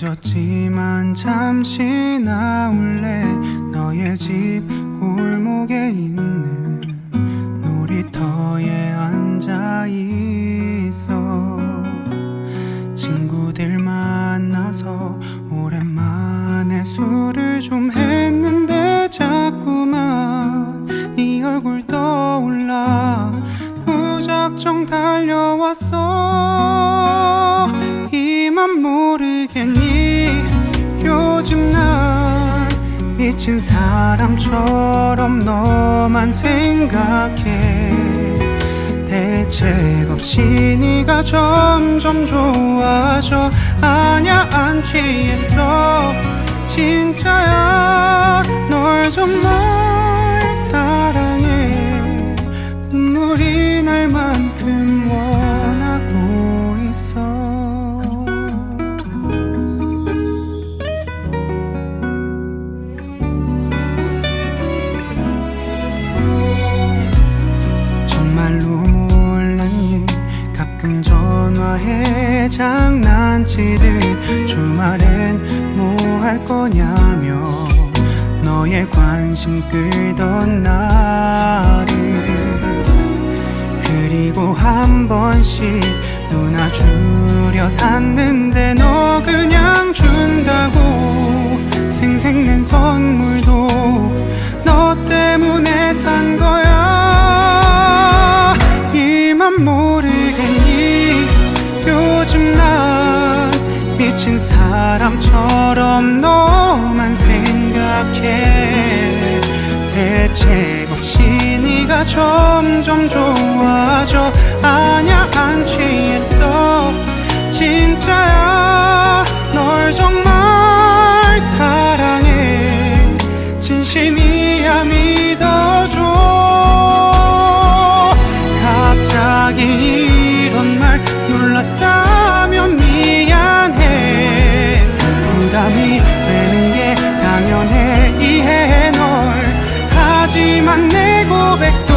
늦었지만 잠시 나올래? 너의 집 골목에 있는 놀이터에 앉아 있어. 친구들 만나서 오랜만에 술을 좀 했는데 자꾸만 네 얼굴 떠올라 무작정 달려왔어 이만 모르겠니? 요즘 난 미친 사람처럼 너만 생각해. 대책 없이 네가 점점 좋아져. 아냐 안 취했어. 진짜야 널 정말 전화해 장난치듯 주말엔 뭐 할 거냐며 너의 관심 끌던 나를 그리고 한 번씩 누나 주려 샀는데 너 그냥 준다고 미친 사람처럼 너만 생각해. 대책 없이 네가 점점 좋아져 아냐 안 취했어? 진짜야 내 고백도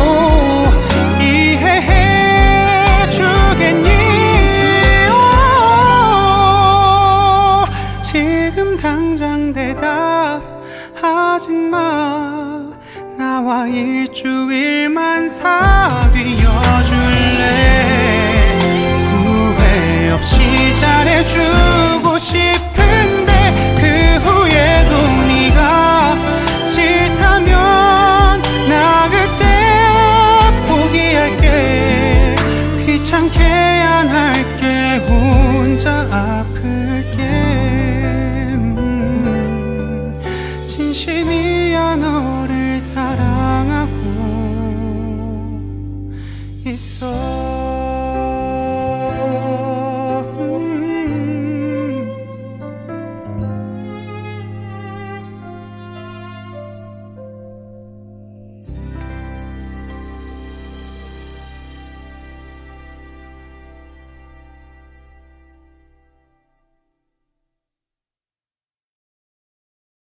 이해해 주겠니 오, 지금 당장 대답하지 마. 나와 일주일만 사귀어줄래? 후회 없이